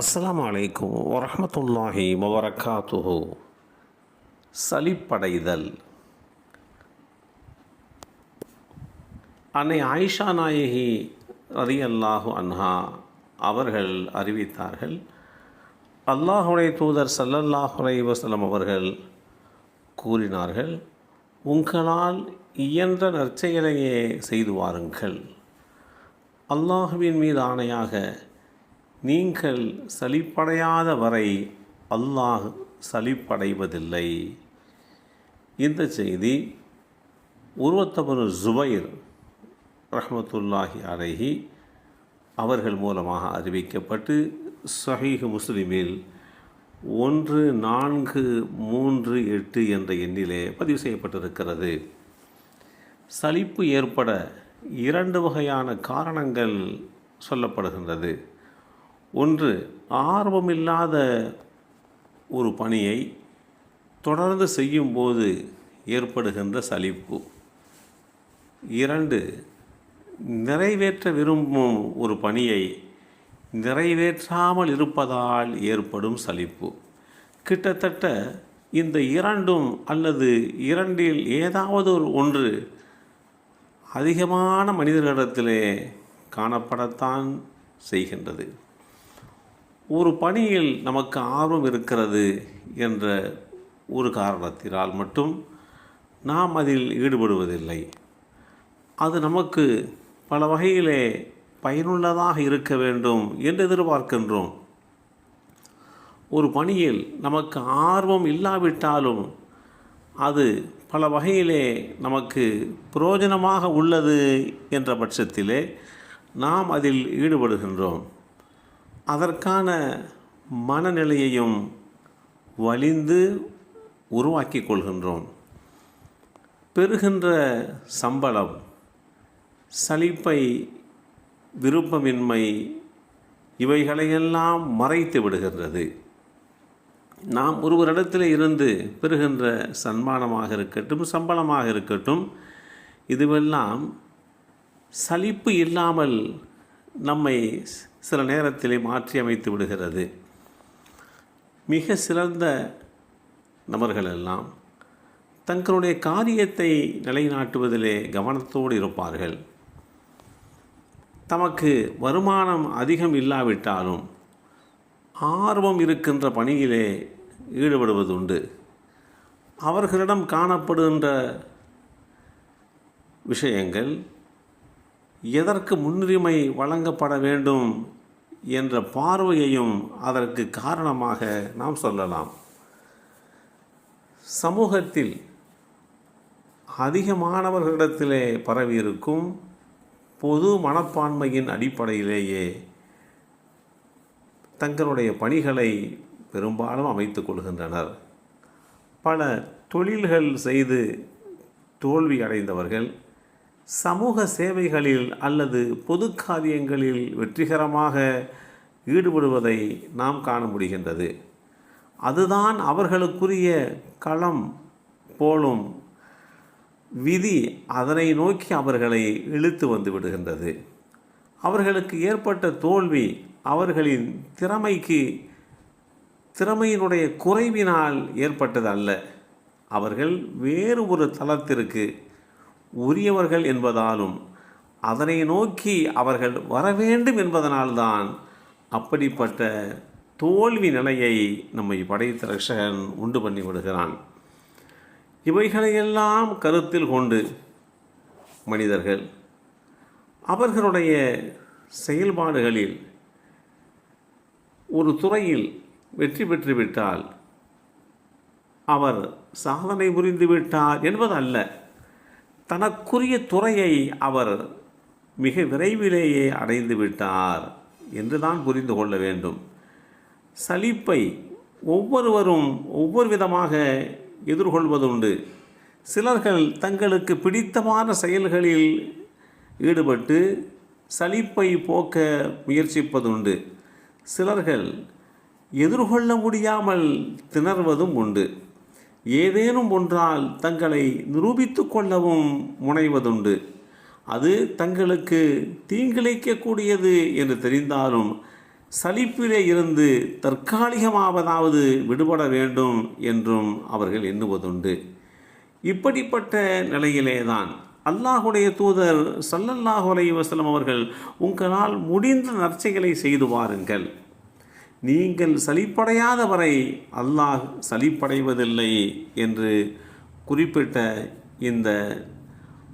அஸ்லாம் அலைக்கும் வரமத்துல்லாஹி வபரகாத்துஹு. சலிப்படைதல். அன்னை ஆயிஷா நாயகி ரதி அல்லாஹு அன்ஹா அவர்கள் அறிவித்தார்கள் அல்லாஹுடைய தூதர் ஸல்லல்லாஹு வசலம் அவர்கள் கூறினார்கள் உங்களால் இயன்ற நற்செயலையே செய்து வாருங்கள். அல்லாஹுவின் மீது ஆணையாக நீங்கள் சலிப்படையாத வரை அல்லாஹ் சலிப்படைவதில்லை. இந்த செய்தி உருவத்தபரு ஜுபைர் ரஹமத்துல்லாஹி அலஹி அவர்கள் மூலமாக அறிவிக்கப்பட்டு சஹீஹ் முஸ்லிமில் ஒன்று நான்கு மூன்று எட்டு என்ற எண்ணிலே பதிவு செய்யப்பட்டிருக்கிறது. சலிப்பு ஏற்பட இரண்டு வகையான காரணங்கள் சொல்லப்படுகின்றது. ஒன்று ஆர்வமில்லாத ஒரு பணியை தொடர்ந்து செய்யும்போது ஏற்படுகின்ற சலிப்பு. இரண்டு நிறைவேற்ற விரும்பும் ஒரு பணியை நிறைவேற்றாமல் இருப்பதால் ஏற்படும் சலிப்பு. கிட்டத்தட்ட இந்த இரண்டும் அல்லது இரண்டில் ஏதாவது ஒரு ஒன்று அதிகமான மனிதர்களிடத்திலே காணப்படத்தான் செய்கின்றது. ஒரு பணியில் நமக்கு ஆர்வம் இருக்கிறது என்ற ஒரு காரணத்தினால் மட்டும் நாம் அதில் ஈடுபடுவதில்லை. அது நமக்கு பல வகையிலே பயனுள்ளதாக இருக்க வேண்டும் என்று எதிர்பார்க்கின்றோம். ஒரு பணியில் நமக்கு ஆர்வம் இல்லாவிட்டாலும் அது பல வகையிலே நமக்கு பிரயோஜனமாக உள்ளது என்ற பட்சத்திலே நாம் அதில் ஈடுபடுகின்றோம். அதற்கான மனநிலையையும் வலிந்து உருவாக்கி கொள்கின்றோம். பெறுகின்ற சம்பளம் சலிப்பை விருப்பமின்மை இவைகளையெல்லாம் மறைத்து விடுகின்றது. நாம் ஒருவரிடத்தில் இருந்து பெறுகின்ற சன்மானமாக இருக்கட்டும் சம்பளமாக இருக்கட்டும் இதுவெல்லாம் சலிப்பு இல்லாமல் நம்மை சில நேரத்திலே மாற்றி அமைத்து விடுகிறது. மிக சிறந்த நபர்களெல்லாம் தங்களுடைய காரியத்தை நிலைநாட்டுவதிலே கவனத்தோடு இருப்பார்கள். தமக்கு வருமானம் அதிகம் இல்லாவிட்டாலும் ஆர்வம் இருக்கின்ற பணியிலே ஈடுபடுவதுண்டு. அவர்களிடம் காணப்படுகின்ற விஷயங்கள் எதற்கு முன்னுரிமை வழங்கப்பட வேண்டும் என்ற பார்வையையும் அதற்கு காரணமாக நாம் சொல்லலாம். சமூகத்தில் அதிகமானவர்களிடத்திலே பரவியிருக்கும் பொது மனப்பான்மையின் அடிப்படையிலேயே தங்களுடைய பணிகளை பெரும்பாலும் அமைத்து கொள்கின்றனர். பல தொழில்கள் செய்து தோல்வி அடைந்தவர்கள் சமூக சேவைகளில் அல்லது பொது காரியங்களில் வெற்றிகரமாக ஈடுபடுவதை நாம் காண முடிகின்றது. அதுதான் அவர்களுக்குரிய களம் போலும் விதி அதனை நோக்கி அவர்களை இழுத்து வந்து விடுகின்றது. அவர்களுக்கு ஏற்பட்ட தோல்வி அவர்களின் திறமைக்கு திறமையினுடைய குறைவினால் ஏற்பட்டது அல்ல அவர்கள் வேறு ஒரு தளத்திற்கு உரியவர்கள் என்பதாலும் அதனை நோக்கி அவர்கள் வர வேண்டும் என்பதனால்தான் அப்படிப்பட்ட தோல்வி நிலையை நம்மை படைத்த ரஷகன் உண்டு பண்ணி விடுகிறான். இவைகளையெல்லாம் கருத்தில் கொண்டு மனிதர்கள் அவர்களுடைய செயல்பாடுகளில் ஒரு துறையில் வெற்றி பெற்றுவிட்டால் அவர் சாதனை புரிந்துவிட்டார் என்பதல்ல. தனக்குரிய துறையை அவர் மிக விரைவிலேயே அடைந்து விட்டார் என்று தான் புரிந்து கொள்ள வேண்டும். சலிப்பை ஒவ்வொருவரும் ஒவ்வொரு விதமாக எதிர்கொள்வதுண்டு. சிலர்கள் தங்களுக்கு பிடித்தமான செயல்களில் ஈடுபட்டு சலிப்பை போக்க முயற்சிப்பதுண்டு. சிலர்கள் எதிர்கொள்ள முடியாமல் திணறுவதும் உண்டு. ஏதேனும் ஒன்றால் தங்களை நிரூபித்து கொள்ளவும் முனைவதுண்டு. அது தங்களுக்கு தீங்கிழைக்கக்கூடியது என்று தெரிந்தாலும் சலிப்பிலே இருந்து தற்காலிகமாவதாவது விடுபட வேண்டும் என்றும் அவர்கள் எண்ணுவதுண்டு. இப்படிப்பட்ட நிலையிலே தான் அல்லாஹுடைய தூதர் சல்லல்லாஹு அலைஹி அவர்கள் உங்களால் முடிந்த நற்செயலை செய்து வாருங்கள். நீங்கள் சலிப்படையாதவரை அல்லாஹ் சலிப்படைவதில்லை என்று குறிப்பிட்ட இந்த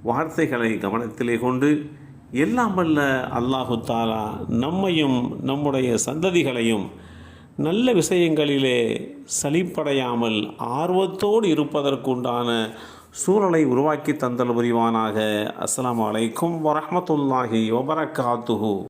வார்த்தைகளை கவனத்திலே கொண்டு எல்லாம் வல்ல அல்லாஹு தாலா நம்மையும் நம்முடைய சந்ததிகளையும் நல்ல விஷயங்களிலே சலிப்படையாமல் ஆர்வத்தோடு இருப்பதற்குண்டான சூழலை உருவாக்கி தந்தல் புரிவானாக. அஸ்லாம் அலைக்கும் வரமத்துல்லாஹி வபரகாத்துஹு.